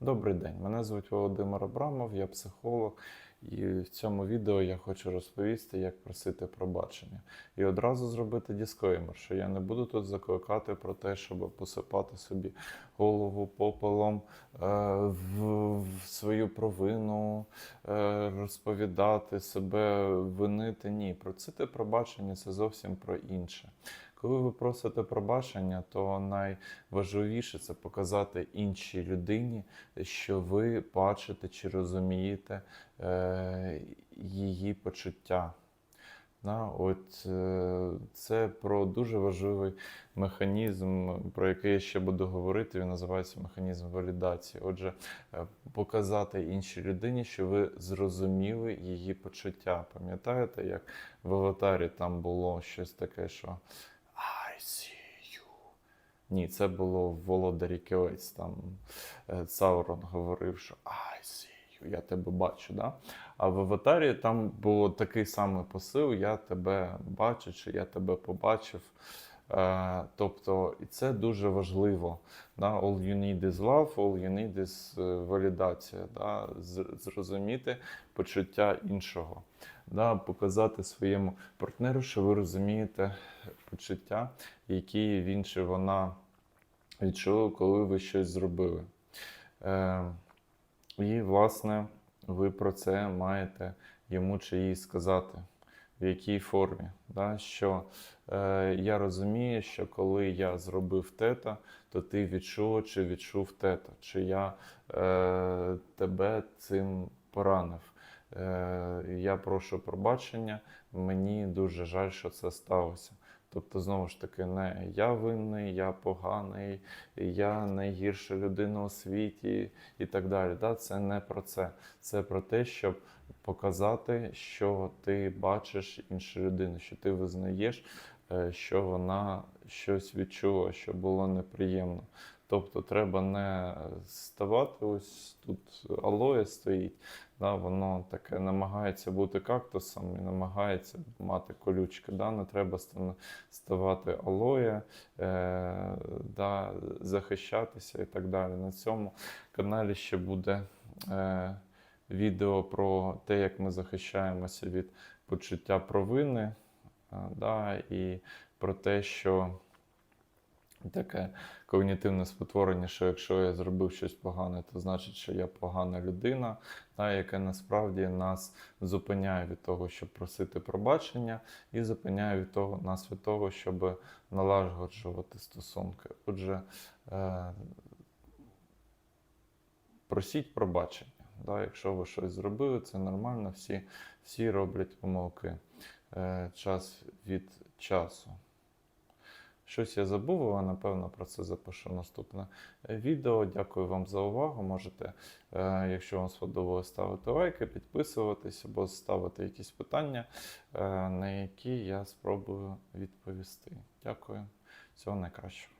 Добрий день, мене звуть Володимир Абрамов, я психолог, і в цьому відео я хочу розповісти, як просити пробачення. І одразу зробити дисклеймер, що я не буду тут закликати про те, щоб посипати собі голову попелом е, в, свою провину, е, розповідати себе, винити. Ні, просити пробачення це зовсім про інше. Коли ви просите пробачення, то найважливіше це показати іншій людині, що ви бачите чи розумієте е, її почуття. Да, от, е, це про дуже важливий механізм, про який я ще буду говорити. Він називається механізм валідації. Отже, е, показати іншій людині, що ви зрозуміли її почуття. Пам'ятаєте, як в аватарі там було щось таке, що. Ні, це було в Володарі Кілець. Там е, Саурон говорив, що I see я тебе бачу. Да? А в аватарі там було такий самий посил: Я тебе бачу, чи я тебе побачив. Е, тобто, і це дуже важливо. Да? All you need is love, all you need is е, валідація. Да? Зрозуміти почуття іншого. Да? Показати своєму партнеру, що ви розумієте почуття, які він чи вона відчули, коли ви щось зробили. Е, і, власне, ви про це маєте йому чи їй сказати, в якій формі. Да? Що е, я розумію, що коли я зробив тета, то ти відчула чи відчув тета, чи я е, тебе цим поранив. Е, я прошу пробачення, мені дуже жаль, що це сталося. Тобто, знову ж таки, не я винний, я поганий, я найгірша людина у світі і так далі. Да? Це не про це. Це про те, щоб показати, що ти бачиш іншу людину, що ти визнаєш, е, що вона щось відчула, що було неприємно. Тобто треба не ставати ось тут алоє стоїть, да, воно таке намагається бути кактусом і намагається мати колючки. Да, не треба ставати алоє, е, да, захищатися і так далі. На цьому каналі ще буде е, відео про те, як ми захищаємося від почуття провини, е, да, і про те, що таке когнітивне спотворення, що якщо я зробив щось погане, то значить, що я погана людина, та, яке насправді нас зупиняє від того, щоб просити пробачення, і зупиняє від того, нас від того, щоб налагоджувати стосунки. Отже, е, просіть пробачення. Да, якщо ви щось зробили, це нормально, всі, всі роблять помилки е, час від часу. Щось я забув, але напевно про це запишу наступне відео. Дякую вам за увагу. Можете, е, якщо вам сподобалось, ставити лайки, підписуватись або ставити якісь питання, е, на які я спробую відповісти. Дякую. Всього найкращого.